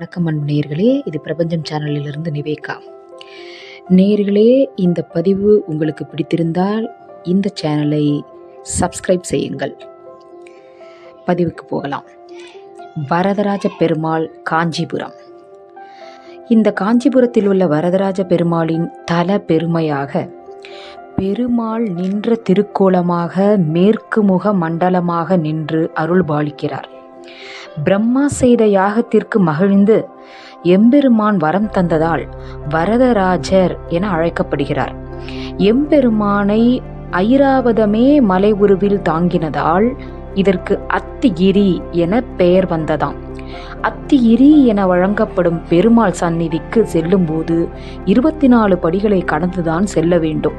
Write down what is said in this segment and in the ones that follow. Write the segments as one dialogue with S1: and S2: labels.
S1: வணக்கம் அன்பு இது பிரபஞ்சம் சேனலிலிருந்து நிவேகா. நேர்களே இந்த பதிவு உங்களுக்கு பிடித்திருந்தால் இந்த சேனலை சப்ஸ்கிரைப் செய்யுங்கள். பதிவுக்கு போகலாம். வரதராஜ பெருமாள் காஞ்சிபுரம். இந்த காஞ்சிபுரத்தில் உள்ள வரதராஜ பெருமாளின் தல பெருமையாக பெருமாள் நின்ற திருக்கோலமாக மேற்கு முக மண்டலமாக நின்று அருள் பாலிக்கிறார் பிரம்மா செய்த யாகத்திற்கு மகிழ்ந்து எம்பெருமான் வரம் தந்ததால் வரதராஜர் என அழைக்கப்படுகிறார். எம்பெருமானை ஐராவதமே மலை உருவில் தாங்கினதால் இதற்கு அத்திகிரி என பெயர் வந்ததாம். அத்திகிரி என வழங்கப்படும் பெருமாள் சந்நிதிக்கு செல்லும்போது இருபத்தி நாலு படிகளை கடந்துதான் செல்ல வேண்டும்.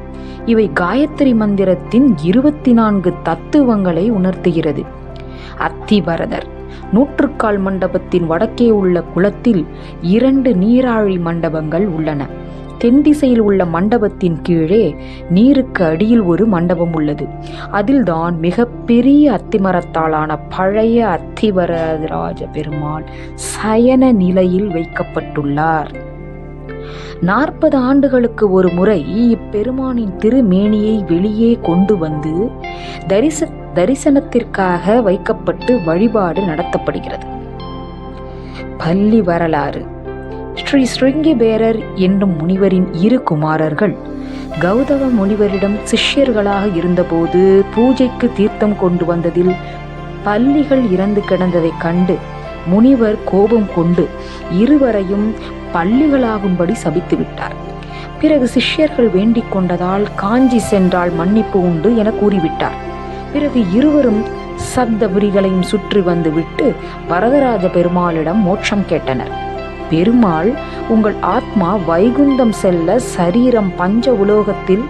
S1: இவை காயத்ரி மந்திரத்தின் இருபத்தி நான்கு தத்துவங்களை உணர்த்துகிறது. அத்திபரதர் நூற்றுக்கால் மண்டபத்தின் வடக்கே உள்ள குளத்தில் இரண்டு நீராழி மண்டபங்கள் உள்ளன. தென் திசையில் உள்ள மண்டபத்தின் கீழே நீருக்கு அடியில் ஒரு மண்டபம் உள்ளது. அதில்தான் மிகப்பெரிய அத்திமரத்தாலான பழைய அத்திவரராஜ பெருமாள் சயன நிலையில் வைக்கப்பட்டுள்ளார். நாற்பது ஆண்டுகளுக்கு ஒரு முறை இப்பெருமானின் திருமேனியை வெளியே கொண்டு வந்து தரிச தரிசனத்திற்காக வைக்கப்பட்டு வழிபாடு நடத்தப்படுகிறது. பள்ளி வரலாறு. ஸ்ரீ ஸ்ருங்கி பேரர் என்னும் முனிவரின் இரு குமாரர்கள் கௌதம முனிவரிடம் சிஷ்யர்களாக இருந்தபோது பூஜைக்கு தீர்த்தம் கொண்டு வந்ததில் பள்ளிகள் இறந்து கிடந்ததைக் கண்டு முனிவர் கோபம் கொண்டு இருவரையும் பள்ளிகளாகும்படி சபித்து விட்டார். பிறகு சிஷ்யர்கள் வேண்டிக் கொண்டதால் காஞ்சி சென்றால் மன்னிப்பு உண்டு என கூறிவிட்டார். பிறகு இருவரும் சப்தபுரிகளையும் சுற்றி வந்துவிட்டு பரதராஜ வரதராஜ பெருமாளிடம் மோட்சம் கேட்டனர். பெருமாள் உங்கள் ஆத்மா வைகுந்தம் செல்ல சரீரம் பஞ்ச உலோகத்தில்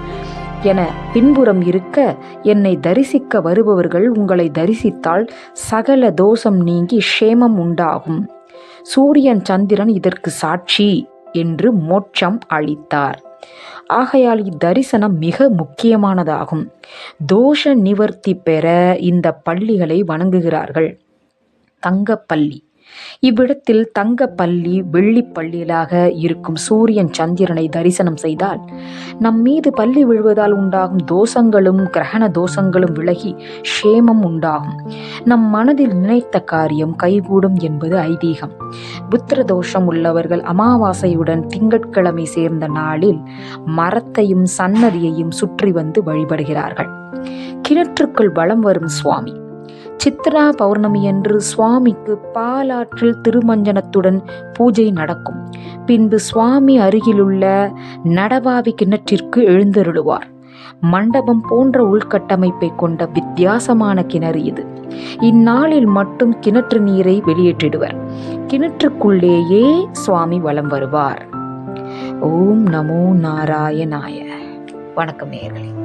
S1: என பின்புறம் இருக்க என்னை தரிசிக்க வருபவர்கள் உங்களை தரிசித்தால் சகல தோஷம் நீங்கி க்ஷேமம் உண்டாகும். சூரியன் சந்திரன் இதற்கு சாட்சி என்று மோட்சம் அளித்தார். ஆகையால் இத்தரிசனம் மிக முக்கியமானதாகும். தோஷ நிவர்த்தி பெற இந்த பள்ளிகளை வணங்குகிறார்கள். தங்கப்பள்ளி. இவ்விடத்தில் தங்க பள்ளி வெள்ளி பள்ளியிலாக இருக்கும் சூரியன் சந்திரனை தரிசனம் செய்தால் நம் மீது பள்ளி விழுவதால் உண்டாகும் தோஷங்களும் கிரகண தோஷங்களும் விலகி க்ஷேமம் உண்டாகும். நம் மனதில் நினைத்த காரியம் கைகூடும் என்பது ஐதீகம். புத்திர தோஷம் உள்ளவர்கள் அமாவாசையுடன் திங்கட்கிழமை சேர்ந்த நாளில் மரத்தையும் சன்னதியையும் சுற்றி வந்து வழிபடுகிறார்கள். கிணற்றுக்குள் வலம் வரும் சுவாமி சித்ரா பௌர்ணமியன்று சுவாமிக்கு பாலாற்றில் திருமஞ்சனத்துடன் பூஜை நடக்கும். பின்பு சுவாமி அருகிலுள்ள நடவாவி கிணற்றிற்கு எழுந்தருளுவார். மண்டபம் போன்ற உள்கட்டமைப்பை கொண்ட வித்தியாசமான கிணறு இது. இந்நாளில் மட்டும் கிணற்று நீரை வெளியேற்றிடுவர். கிணற்றுக்குள்ளேயே சுவாமி வலம் வருவார். ஓம் நமோ நாராயணாய. வணக்கம் நேர்களே